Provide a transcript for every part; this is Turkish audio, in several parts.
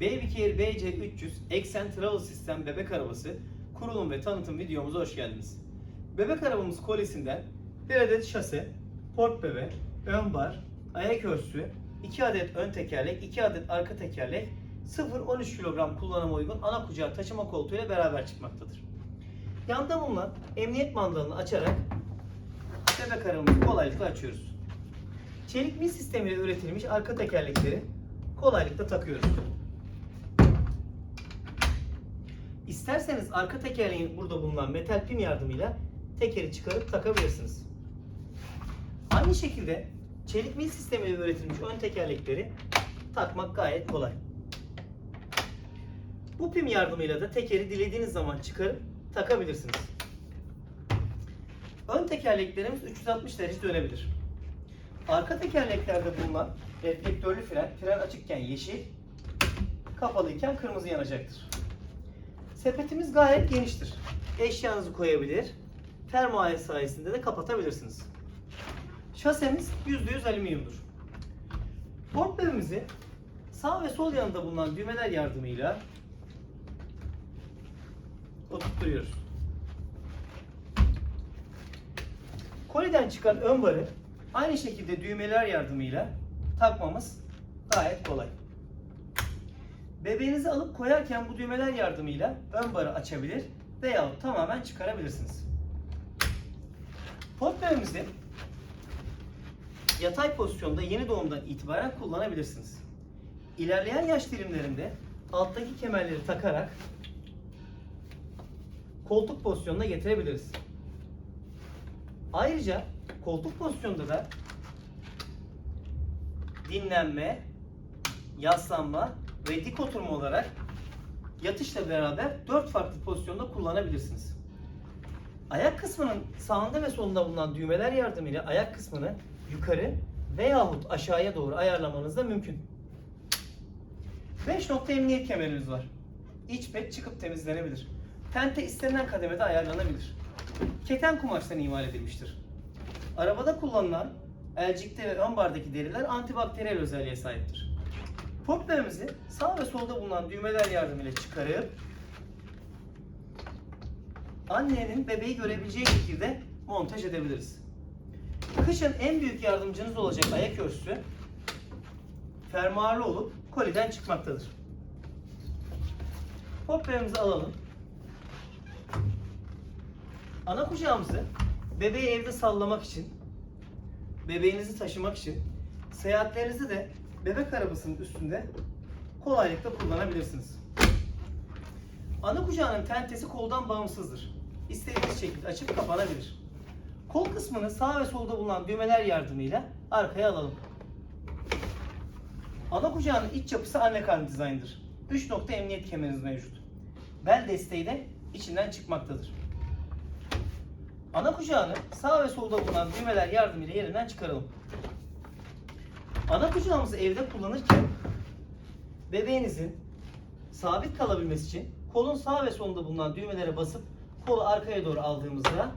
Babycare BC300 Exen Travel System bebek arabası kurulum ve tanıtım videomuza hoş geldiniz. Bebek arabamız kolisinden bir adet şase, port bebe, ön bar, ayak örtüsü, 2 adet ön tekerlek, 2 adet arka tekerlek, 0-13 kilogram kullanıma uygun ana kucağı taşıma koltuğuyla beraber çıkmaktadır. Yanda bulunan emniyet mandalını açarak bebek arabamızı kolaylıkla açıyoruz. Çelik mil sistemiyle üretilmiş arka tekerlekleri kolaylıkla takıyoruz. İsterseniz arka tekerleğin burada bulunan metal pin yardımıyla tekeri çıkarıp takabilirsiniz. Aynı şekilde çelik mil sistemiyle üretilmiş ön tekerlekleri takmak gayet kolay. Bu pim yardımıyla da tekeri dilediğiniz zaman çıkarıp takabilirsiniz. Ön tekerleklerimiz 360 derece dönebilir. Arka tekerleklerde bulunan reflektörlü fren, fren açıkken yeşil, kapalıyken kırmızı yanacaktır. Sepetimiz gayet geniştir. Eşyanızı koyabilir, termoalet sayesinde de kapatabilirsiniz. Şasemiz %100 alüminyumdur. Port bebimizi sağ ve sol yanında bulunan düğmeler yardımıyla oturtuyoruz. Koliden çıkan ön barı aynı şekilde düğmeler yardımıyla takmamız gayet kolay. Bebeğinizi alıp koyarken bu düğmeler yardımıyla ön barı açabilir veya tamamen çıkarabilirsiniz. Bebemizi yatay pozisyonda yeni doğumdan itibaren kullanabilirsiniz. İlerleyen yaş dilimlerinde alttaki kemerleri takarak koltuk pozisyonuna getirebiliriz. Ayrıca koltuk pozisyonda da dinlenme, yaslanma ve dik oturma olarak yatışla beraber 4 farklı pozisyonda kullanabilirsiniz. Ayak kısmının sağında ve solunda bulunan düğmeler yardımıyla ayak kısmını yukarı veyahut aşağıya doğru ayarlamanız da mümkün. 5 nokta emniyet kemerimiz var. İç pet çıkıp temizlenebilir. Tente istenilen kademede ayarlanabilir. Keten kumaştan imal edilmiştir. Arabada kullanılan elcikte ve ön bardaki deriler antibakteriyel özelliğe sahiptir. Port bebemizi sağ ve solda bulunan düğmeler yardımıyla çıkarıp annenin bebeği görebileceği şekilde montaj edebiliriz. Kışın en büyük yardımcınız olacak ayak örtüsü fermuarlı olup koliden çıkmaktadır. Port bebemizi alalım. Ana kucağımızı bebeği evde sallamak için, bebeğinizi taşımak için, seyahatlerinizde de bebek arabasının üstünde kolaylıkla kullanabilirsiniz. Ana kucağının tentesi koldan bağımsızdır. İstediğiniz şekilde açıp kapanabilir. Kol kısmını sağ ve solda bulunan düğmeler yardımıyla arkaya alalım. Ana kucağının iç yapısı anne karnı dizaynıdır. 3 nokta emniyet kemeriniz mevcut. Bel desteği de içinden çıkmaktadır. Ana kucağını sağ ve solda bulunan düğmeler yardımıyla yerinden çıkaralım. Ana kucağımızı evde kullanırken bebeğinizin sabit kalabilmesi için kolun sağ ve solunda bulunan düğmelere basıp kolu arkaya doğru aldığımızda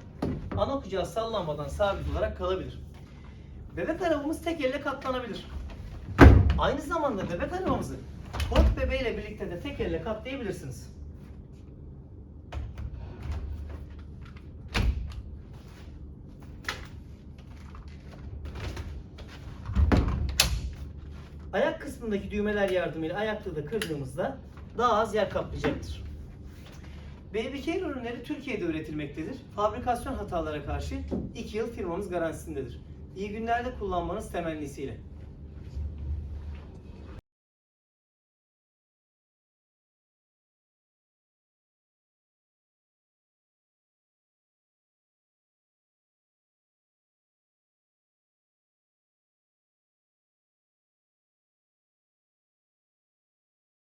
ana kucağı sallanmadan sabit olarak kalabilir. Bebek arabamız tek elle katlanabilir. Aynı zamanda bebek arabamızı port bebeğiyle birlikte de tek elle katlayabilirsiniz. Ayak kısmındaki düğmeler yardımıyla ayaklığı da kırdığımızda daha az yer kaplayacaktır. Babycare ürünleri Türkiye'de üretilmektedir. Fabrikasyon hatalara karşı 2 yıl firmamız garantisindedir. İyi günlerde kullanmanız temennisiyle.